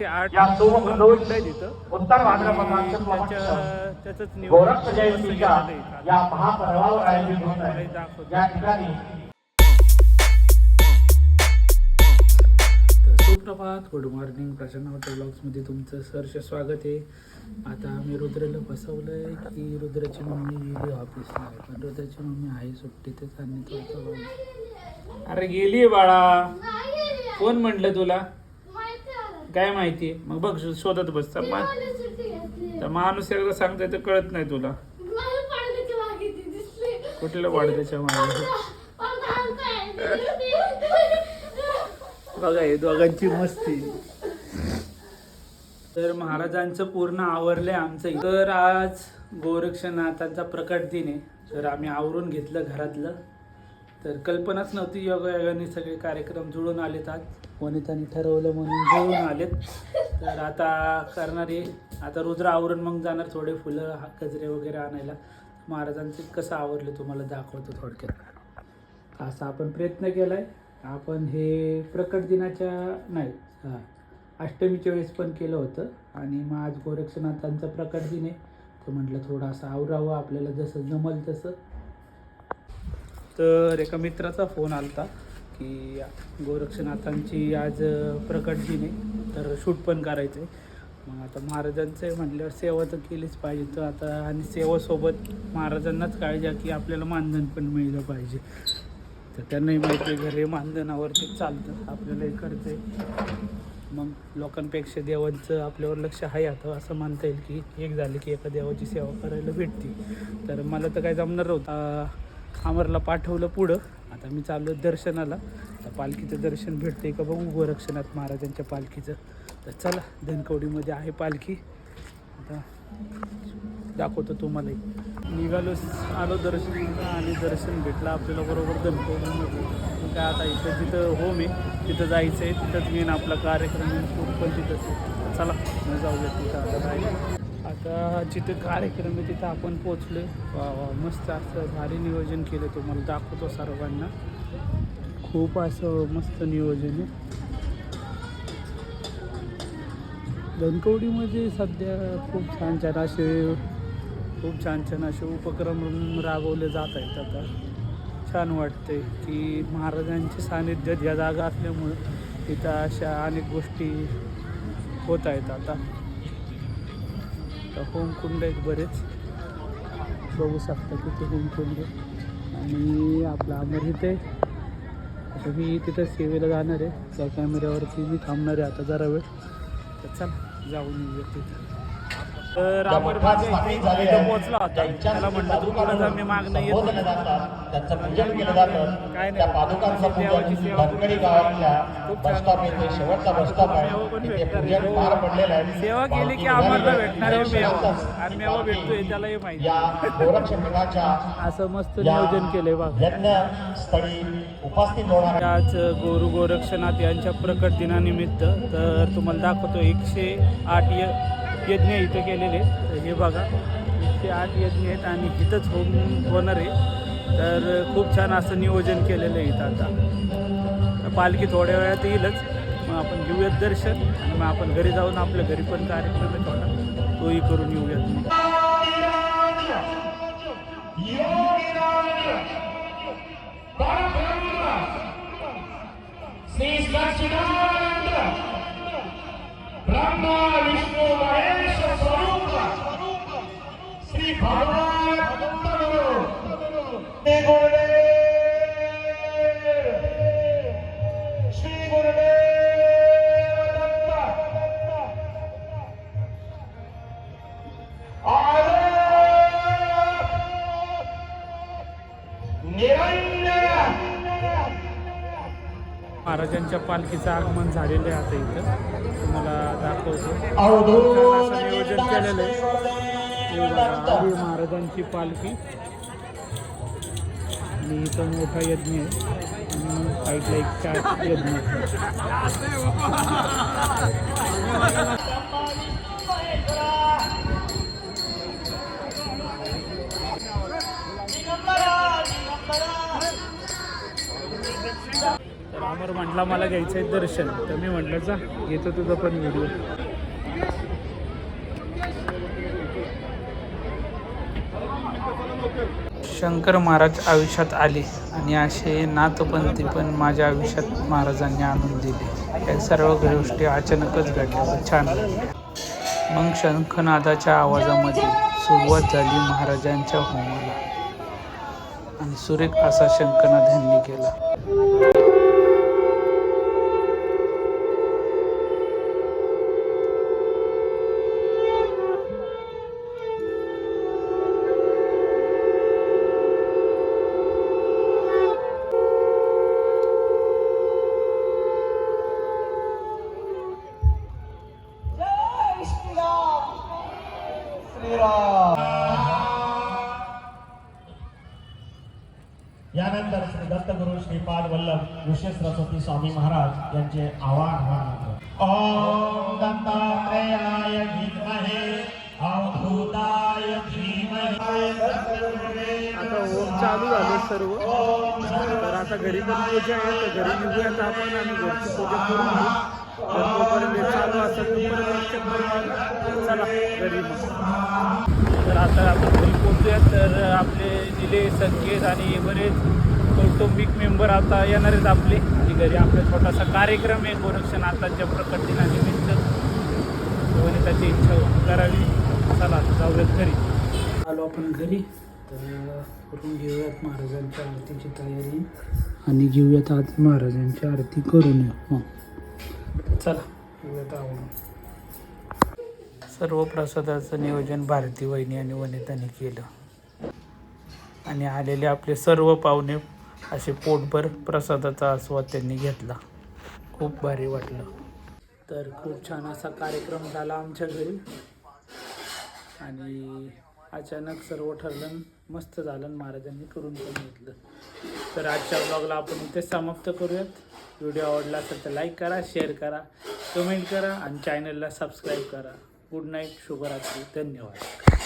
एकशे आठ आहे तिथं. त्याच्या त्याचंच नियोजन गोरख मस्त जयंतीच्या केलेलं आहे. या महापर्वावर आयोजित होत तुम्हाला आहे दाखवतो. या ठिकाणी. तर सुप्रभात गुड मॉर्निंग प्रसन्न हॉटेल ब्लॉग्समध्ये तुमचं सहर्ष स्वागत आहे. आता आम्ही रुद्रला बसवलं आहे की रुद्राची मम्मी गेली ऑफिसला. पण रुद्राची मम्मी आहे सुट्टीतच आणि तो अरे गेली बाळा. कोण म्हटलं तुला? काय माहिती? मग बघ शोधत बस. तर माणूस एकदा सांगतोय तर कळत नाही तुला. कुठलं वाढत्याच्या मागे बघा हे दोघांची मस्ती. तर महाराजांचं पूर्ण आवरलंय आमचं. तर आज गोरक्षनाथांचा प्रकट दिन आहे. तर आम्ही आवरून घेतलं घरातलं. तर कल्पनाच नव्हती योगायोगाने सगळे कार्यक्रम जुळून आलेत आज. वनिताने ठरवलं म्हणून जुळून आलेत. तर आता करणारे आता रुद्र आवरून मग जाणार थोडे फुलं हा- गजरे वगैरे आणायला. महाराजांचे कसं आवरलं तुम्हाला दाखवतो थोडक्यात. असा आपण प्रयत्न केला आहे आपण हे प्रकट दिनाच्या नाही हां अष्टमीच्या वेळेस पण केलं होतं. आणि मग आज गोरक्षनाथांचा प्रकट दिन आहे. तर म्हटलं थोडासा आवरावं आपल्याला जसं जमल तसं. तर एका मित्राचा फोन आलता की गोरक्षनाथांची आज प्रकट आहे तर शूट पण करायचं आहे मग आता महाराजांचं आहे म्हटल्यावर सेवा तर केलीच पाहिजे. तर आता आणि सेवासोबत महाराजांनाच काळजी की आपल्याला मानधन पण मिळलं पाहिजे. तर त्यांनाही माहिती आहे घरी मानधनावरती चालतं आपल्याला हे करायचं आहे मग लोकांपेक्षा देवांचं आपल्यावर लक्ष आहे आता असं मानता येईल की एक झाले की एका देवाची सेवा करायला भेटते. तर मला तर काय जमणार नव्हतं. खामरला पाठवलं पुढं. आता मी चाललो दर्शनाला. तर पालखीचं दर्शन भेटते का बघू? गोरक्षनाथ महाराजांच्या पालखीचं. तर चला धनकवडीमध्ये आहे पालखी. आता दाखवतो तुम्हालाही. निघालो आलो दर्शन आणि दर्शन भेटलं. आपल्याला बरोबर धनकवडीमध्ये. काय आता इथं जिथं होम आहे तिथं जायचं आहे तिथंच मेन आपला कार्यक्रम पण तिथंच चला जाऊया तिथं आता आता जिथं कार्यक्रम आहे तिथं आपण पोचलो वा वा मस्त असं भारी नियोजन केलं तुम्हाला दाखवतो सर्वांना. खूप असं मस्त नियोजन आहे. धनकवडीमध्ये सध्या खूप छान छान असे खूप छान छान असे उपक्रम राबवले जात आहेत. आता छान वाटते की महाराजांचे सानिध्यात या जागा असल्यामुळं इथं अशा अनेक गोष्टी होत आहेत आता. होमकुंड आहेत बरेच. बघू शकता तिथे होमकुंड आणि आपला अमर इथे. आता मी तिथं सेवेला जाणार आहे. त्या कॅमेऱ्यावरती मी थांबणार आहे आता जरा वेळ. तर चला जाऊन येऊया तिथं. तर माझ्या इथे इथं आहेत, पोहोचला होता त्या त्याला इच्छाशक्ती म्हटलं तू पुढं जा मी मागणं येतो संबोधले जातात त्यांचं पूजन केलं जातं काय नाही. त्या पादुकांचं देवाची पूजन सेवा धनगडी करून गावातल्या खूप बस छान स्टॉप येथे शेवटचा बस स्टॉप मेवा पण आहे तिथे भेटणार पूजन आहे. पार पडलेलं आहे सेवा केली की आम्हाला. भेटणार आहे मेवा. दर्शनार्थच आणि मेवा पालखी भेटतोय त्यालाही माहिती. या असं मस्त नियोजन केलंय बघ यज्ञ स्थळी उपस्थित होणार आज गुरु गोरक्षनाथ यांच्या प्रकट दिनानिमित्त तर तुम्हाला दाखवतो एकशे आठ यज्ञ इथं केलेले आहेत. हे बघा इतके आठ यज्ञ आहेत आणि इथंच होम होणार आहे. तर खूप छान असं नियोजन केलेलं आहे इथं आता. पालखी थोड्या वेळात येईलच. मग आपण घेऊयात दर्शन आणि मग आपण घरी जाऊन आपल्या घरी पण कार्यक्रम आहे थोडा. तोही करून येऊयात मग. महाराजांच्या पालखीचं आगमन झालेलं आहे आता इथं. तुम्हाला दाखवतो. नियोजन केलेलं आहे. हे महाराजांची पालखी. आणि इथं मोठा यज्ञ आहे. आणि साईडला एक चार यज्ञ तर अमर म्हटला मला घ्यायचं आहे दर्शन. तर मी म्हटलं जा घेतो तुझं पण व्हिडिओ. शंकर महाराज आयुष्यात आले आणि असे नाथपंथी पण माझ्या आयुष्यात महाराजांनी आणून दिले. या सर्व गोष्टी अचानकच घडल्या. छान. मग शंखनादाच्या आवाजामध्ये सुरुवात झाली महाराजांच्या होमाला. आणि सुरेख असा शंखनाद यांनी केला. यानंतर श्री दत्तगुरु श्रीपाद वल्लभ ऋषी सरस्वती स्वामी महाराज यांचे आवाहन ओम दत्तात्रेयाय विद्महे अवधूताय धीमहि. आता ओम चालू झाले सर्व. तर आता घरी पण पूजा आहे तर घरी निघूयात आपण आणि घरची पूजा करून तर चालू असेल चला घरी तर आता आपण घरी पोहोचूयात तर आपले निले संकेत आणि बरेच कौटुंबिक मेंबर आता येणार आहेत आपले आणि घरी आपला छोटासा कार्यक्रम आहे गोरक्षनाथांच्या प्रकट दिनानिमित्त त्याची इच्छा करावी चला जाऊयात घरी आलो आपण घरी तर करून घेऊयात महाराजांच्या आरतीची तयारी आणि घेऊयात आज महाराजांची आरती करून येऊ मग चला. सर्व प्रसादाचं नियोजन भारती वहिनी आणि वनिताने केलं. आणि आलेले आपले सर्व पाहुणे असे पोटभर प्रसादाचा आस्वाद त्यांनी घेतला. खूप भारी वाटलं. तर खूप छान असा कार्यक्रम झाला आमच्या घरी. आणि अचानक सर्व ठरलं मस्त झालं महाराजांनी करून पण घेतलं. तर आजच्या ब्लॉगला आपण इथे समाप्त करूयात. व्हिडिओ आवडला असेल तर लाईक करा शेअर करा कमेंट करा आणि चॅनलला सबस्क्राईब करा. गुड नाईट शुभरात्री. धन्यवाद.